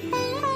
Música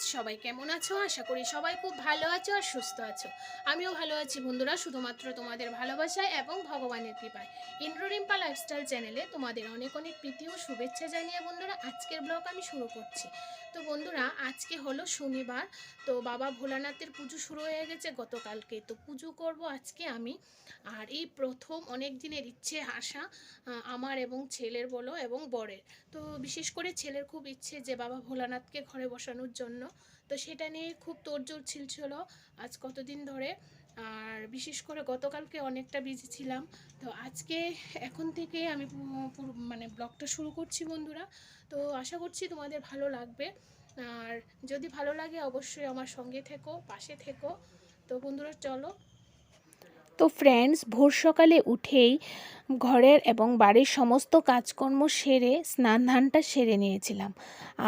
সবাই কেমন আছো? আশা করি সবাই খুব ভালো আছো আর সুস্থ আছো। আমিও ভালো আছি বন্ধুরা শুধুমাত্র তোমাদের ভালোবাসায় এবং ভগবানের কৃপায়। ইন্দ্ররিম্পা লাইফস্টাইল চ্যানেলে তোমাদের অনেক অনেক প্রীতি ও শুভেচ্ছা জানিয়ে বন্ধুরা আজকের ব্লগ আমি শুরু করছি। তো বন্ধুরা আজকে হলো শনিবার তো বাবা ভোলানাথের পুজো শুরু হয়ে গেছে গতকালকে। তো পুজো করব আজকে আমি। আর এই প্রথম অনেক দিনের ইচ্ছে আহ, আমার এবং ছেলের বলো এবং বরের। তো বিশেষ করে ছেলের খুব ইচ্ছে যে বাবা ভোলানাথকে ঘরে বসানোর জন্য তো সেটা নিয়ে খুব তোড়জোড় ছিল আজ কতদিন ধরে। আর বিশেষ করে গতকালকে অনেকটা বিজি ছিলাম। তো আজকে এখন থেকে আমি মানে ব্লগটা শুরু করছি বন্ধুরা। তো আশা করছি তোমাদের ভালো লাগবে। আর যদি ভালো লাগে অবশ্যই আমার সঙ্গে থেকো, পাশে থেকো। তো বন্ধুরা চলো। তো ফ্রেন্ডস ভোর সকালে উঠেই ঘরের এবং বাড়ির সমস্ত কাজকর্ম সেরে স্নান ধানটা সেরে নিয়েছিলাম।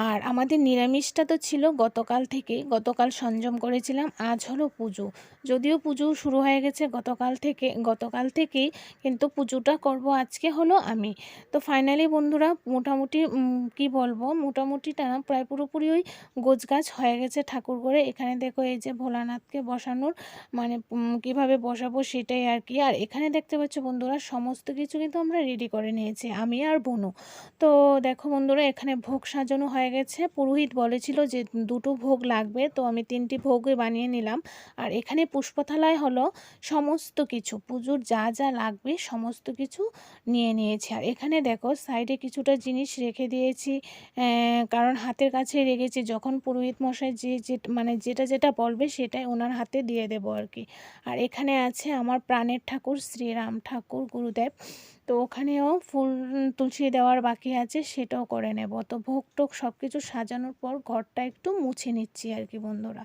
আর আমাদের নিরামিষটা তো ছিল, গতকাল থেকে, গতকাল সংযম করেছিলাম, আজ হলো পুজো। যদিও পুজো শুরু হয়ে গেছে গতকাল থেকে, গতকাল থেকেই কিন্তু পুজোটা করব আজকে হলো আমি। তো ফাইনালি বন্ধুরা, মোটামুটি কি বলব, মোটামুটিটা না প্রায় পুরোপুরি ওই গোছগাছ হয়ে গেছে ঠাকুর করে এখানে দেখো এই যে ভোলানাথকে বসানোর মানে কীভাবে বসাবো সেটাই আর কি। আর এখানে দেখতে পাচ্ছ বন্ধুরা, সমস্ত কিছু কিন্তু আমরা রেডি করে নিয়েছি, আমি আর বনু। তো দেখো বন্ধুরা, এখানে ভোগ সাজানো হয়ে গেছে। পুরোহিত বলেছিল যে দুটো ভোগ লাগবে, তো আমি তিনটি ভোগই বানিয়ে নিলাম। আর এখানে পুষ্পথালায় হলো সমস্ত কিছু, পুজোর যা যা লাগবে সমস্ত কিছু নিয়ে নিয়েছি। আর এখানে দেখো সাইডে কিছুটা জিনিস রেখে দিয়েছি কারণ হাতের কাছে রেখেছি। যখন পুরোহিত মশাই যে যে মানে যেটা যেটা বলবে সেটাই ওনার হাতে দিয়ে দেবো আর কি। আর এখানে আছে আমার প্রাণের ঠাকুর, শ্রীরাম ঠাকুর, গুরুদেব। তো ওখানেও ফুল তুলসী দেওয়ার বাকি আছে, সেটাও করে নেব। তো ভোগ টোক সব কিছু সাজানোর পর ঘরটা একটু মুছে নিচ্ছি আর কি বন্ধুরা।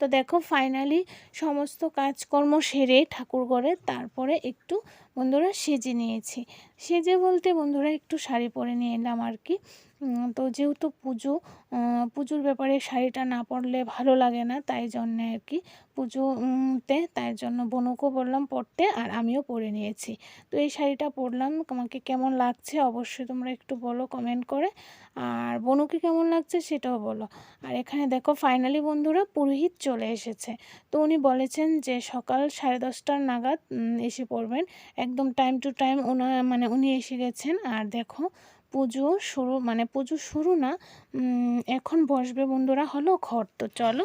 তো দেখো ফাইনালি সমস্ত কাজকর্ম সেরে ঠাকুর ঘরে তারপরে একটু বন্ধুরা সেজে নিয়েছি। সেজে বলতে বন্ধুরা একটু শাড়ি পরে নিয়ে এলাম আর কি। তো যেহেতু পুজো পুজোর ব্যাপারে শাড়িটা না পরলে ভালো লাগে না, তাই জন্যে আর কি পুজোতে, তাই জন্য বনুকেও বললাম পরতে আর আমিও পরে নিয়েছি। তো এই শাড়িটা পরলাম আমাকে কেমন লাগছে অবশ্যই তোমরা একটু বলো কমেন্ট করে, আর বনুকে কেমন লাগছে সেটাও বলো। আর এখানে দেখো ফাইনালি বন্ধুরা পুরোহিত চলে এসেছে। তো উনি বলেছেন যে সকাল সাড়ে দশটার নাগাদ এসে পড়বেন। একদম টাইম টু টাইম ওনার মানে উনি এসে গেছেন। আর দেখো পুজো শুরু মানে পুজো শুরু না এখন বসবে বন্ধুরা হলো ঘর। তো চলো।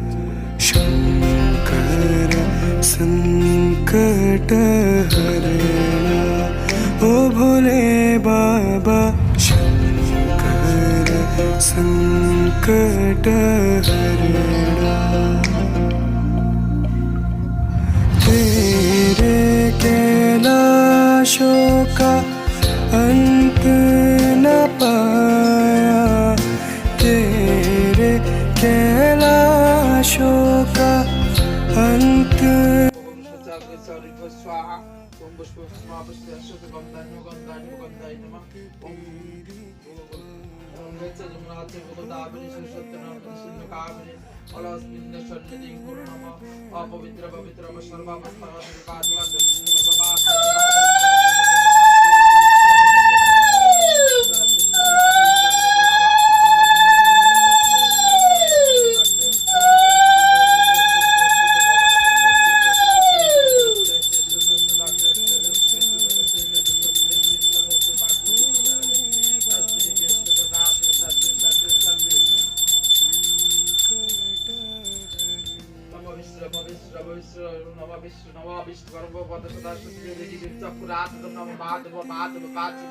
संकट हरणा ओ भोले बाबा शंकर संकट हरणा तेरे कैलाशों का अंत न पाया तेरे कैलाशों का अंत पवित्र पवित्र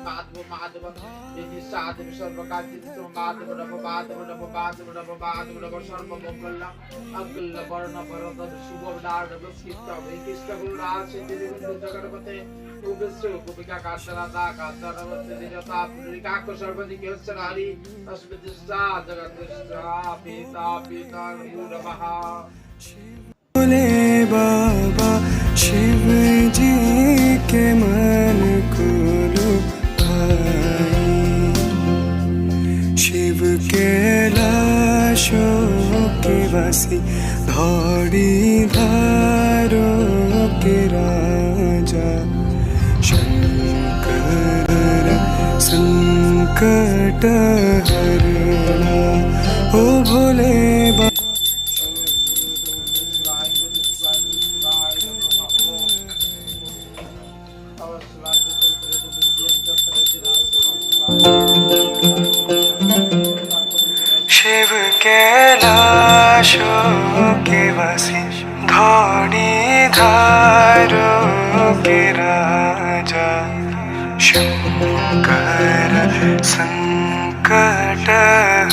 মাধব কাচি মাধব মাধব দেবী সাধব সর্বকাজ নম মাধব নম মাধব নম মাধব নম মাধব নম সর্বমঙ্গল অঙ্গল বর্ণ ভরত শুভ নার নমস্কৃত কৃষ্ণ গুরু রাজ সিদ্ধি গোবিন্দ জগন্নাথে উগ্রশ্র গোপিকা কান্তরাধা কান্তরাবতী দিনতা পুরিকাক সর্বদিকে হচ্ছে নারী তস্মিৎ সা জগৎ পিতা পিতা নমঃ बोले बाबा शिव जी के मन के वासी धौड़ी धारों के राजा शंकर संकट हरना ओ भोले बाबा शिव कैलाशों के আশোকে বাসি ধনি ধারকে রাজা শঙ্কর संकट,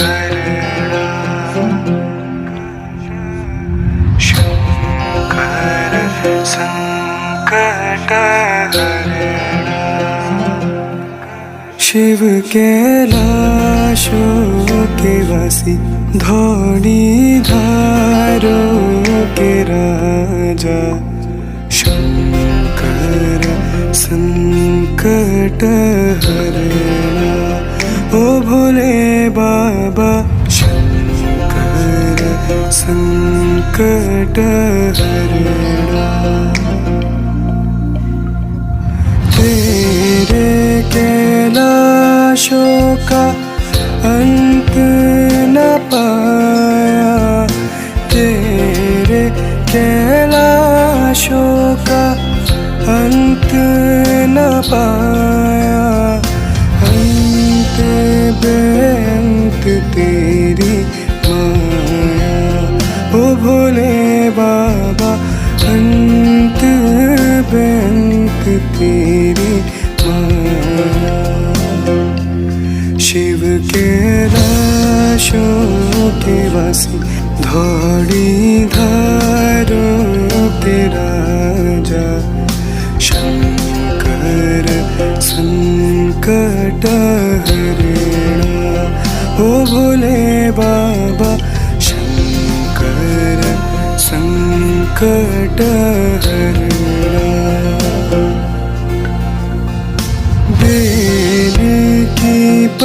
हरणा। शंकर, संकट शिव के लाशों के वसी ধনি ধারকে রাজা শঙ্কর সংকট হরণা। ও ভোলে বাবা শঙ্কর সংকট হরণা। তেরে কেলাশোকা तेरी शिव के लाशों के वासी धौड़ी धारों के राजा। शंकर संकट ओ भोले बाबा। शंकर संकट हरणा।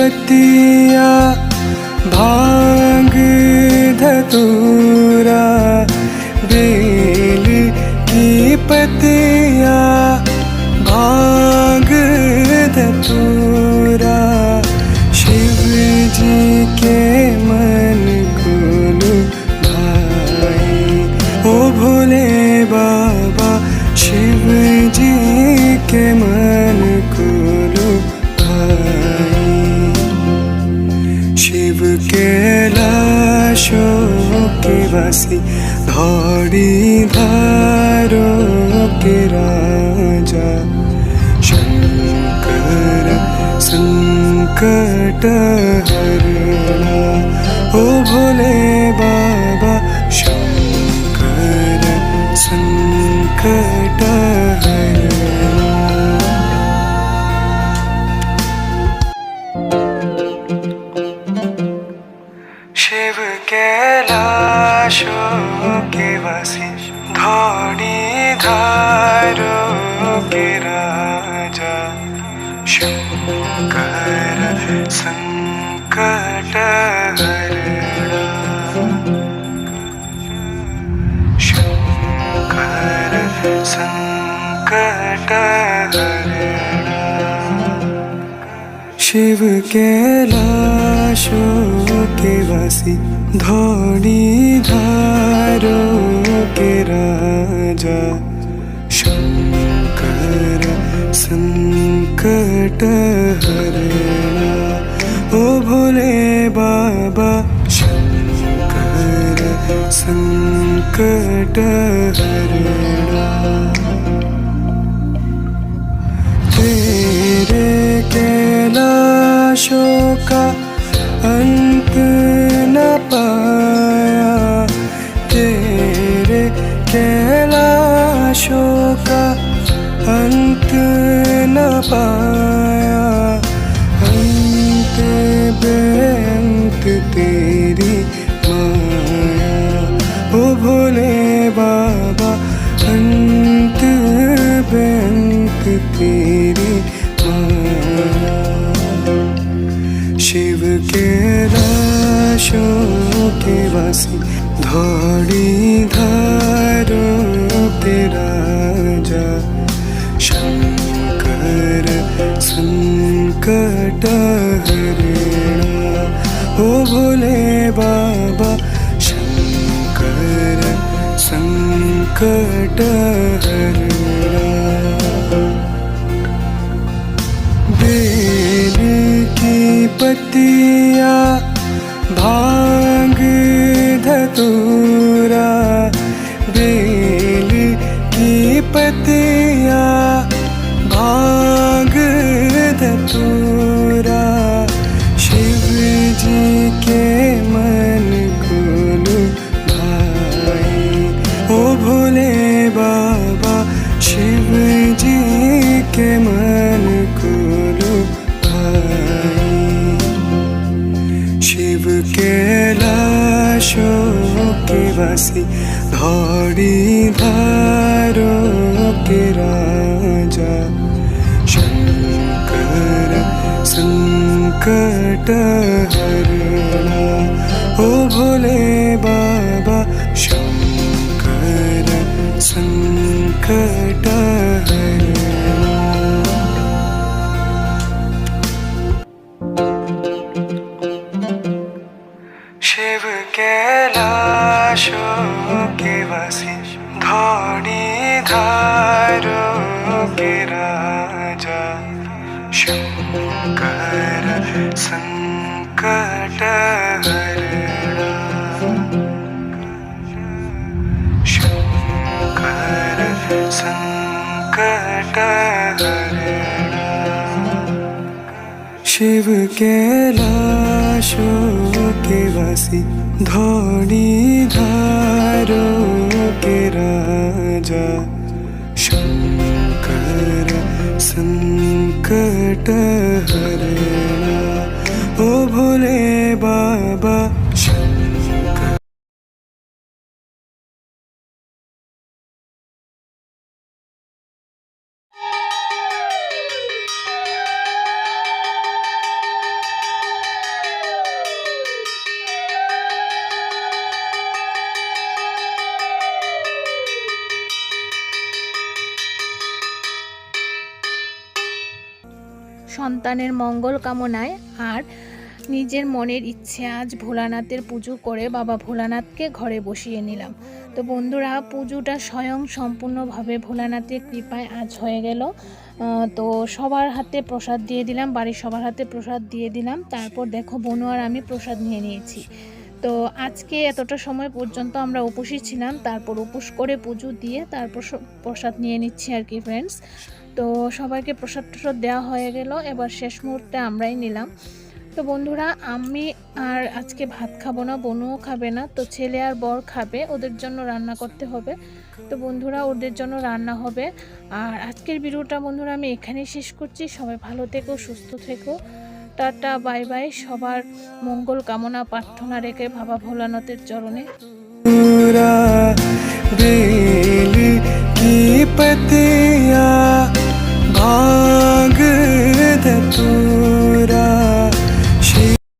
की হাসি ধরি ধারকে রাজা। শঙ্কর সংকট হরণা ও ভোলে বাবা শঙ্কর সংকট हे राजा शंकर संकट शंकर संकट शिव केला शोके वासी धोनी धारो के राजा. शंकर संकट हरणा ओ भोले बाबा, शंकर, संकट हरणा तेरे कैलाशों का अंत न पाया, तेरे कैलाशों का अंत न पाया अंत बेअंत तेरी माया ओ भोले बाबा अंत बेअंत तेरी माया शिव के राशों के वासी धौड़ी धारों के राजा शङ्कर संकट ओ भोले बाबा शङ्कर सङ्कटहरणा बेल की पतिया भा বাসি ধরিবার কে রাজা শঙ্কর সংকট হরণা ও ভোলে বাবা শঙ্কর সংকট संकट हरणा शिव कैलाशों के वासी धौड़ी धारों के राजा शंकर संकट हरणा ओ भोले बाबा সন্তানের মঙ্গল কামনায় আর নিজের মনের ইচ্ছে আজ ভোলানাথের পুজো করে বাবা ভোলানাথকে ঘরে বসিয়ে নিলাম। তো বন্ধুরা, পুজোটা স্বয়ং সম্পূর্ণভাবে ভোলানাথের কৃপায় আজ হয়ে গেল। তো সবার হাতে প্রসাদ দিয়ে দিলাম, বাড়ির সবার হাতে প্রসাদ দিয়ে দিলাম। তারপর দেখো বনু আর আমি প্রসাদ নিয়ে নিয়েছি। তো আজকে এতটা সময় পর্যন্ত আমরা উপসী ছিলাম, তারপর উপোস করে পুজো দিয়ে তারপর প্রসাদ নিয়ে নিচ্ছি আর কি ফ্রেন্ডস তো সবাইকে প্রসাদ টসাদ দেওয়া হয়ে গেল এবার শেষ মুহূর্তে আমরাই নিলাম তো বন্ধুরা আমি আর আজকে ভাত খাবো না বনুও খাবে না তো ছেলে আর বর খাবে ওদের জন্য রান্না করতে হবে তো বন্ধুরা ওদের জন্য রান্না হবে আর আজকের ভিডিওটা বন্ধুরা আমি এখানেই শেষ করছি সবাই ভালো থেকো সুস্থ থেকো টাটা বাই বাই সবার মঙ্গল কামনা প্রার্থনা রেখে বাবা ভোলানাথের চরণে पूरा बेल 아 그대뿐